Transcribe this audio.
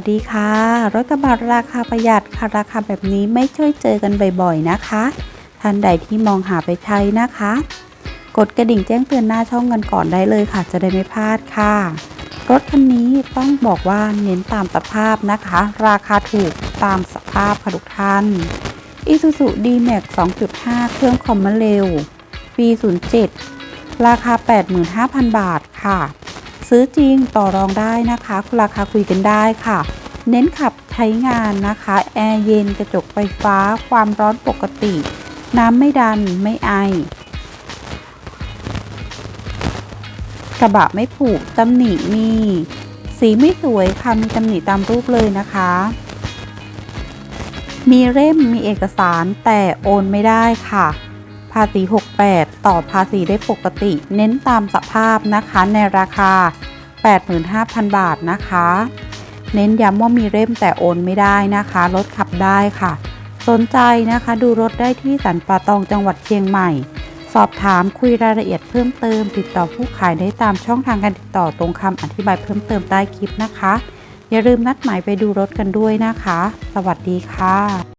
สวัสดีค่ะ รถกระบะราคาประหยัดค่ะ ราคาแบบนี้ไม่ช่วยเจอกันบ่อยๆนะคะ ท่านใดที่มองหาไปใช้นะคะ กดกระดิ่งแจ้งเตือนหน้าช่องกันก่อนได้เลยค่ะ จะได้ไม่พลาดค่ะ รถคันนี้ต้องบอกว่าเน้นตามสภาพนะคะ ราคาถูกตามสภาพค่ะทุกท่าน Isuzu D-Max 2.5 เครื่องคอมมอนเร็วปี 07 ราคา 85,000 บาทค่ะ ซื้อจริงต่อรองได้นะคะราคาคุยกันได้ค่ะ เน้นขับใช้งานนะคะ แอร์เย็นกระจกไฟฟ้า ความร้อนปกติ น้ำไม่ดันไม่ไอกระบะไม่ผูกตำหนิมี สีไม่สวยค่ะมีตำหนิตามรูปเลยนะคะ มีเล่มมีเอกสารแต่โอนไม่ได้ค่ะาษี 68 ต่อภาษีได้ปกติ เน้นตามสภาพนะคะในราคา 85,000 บาทนะคะ เน้นย้ำว่ามีเล่มแต่โอนไม่ได้นะคะรถขับได้ค่ะ สนใจนะคะดูรถได้ที่สันป่าตองจังหวัดเชียงใหม่ สอบถามคุยรายละเอียดเพิ่มเติม ติดต่อผู้ขายได้ตามช่องทางการติดต่อตรงคำอธิบายเพิ่มเติมใต้คลิปนะคะ อย่าลืมนัดหมายไปดูรถกันด้วยนะคะ สวัสดีค่ะ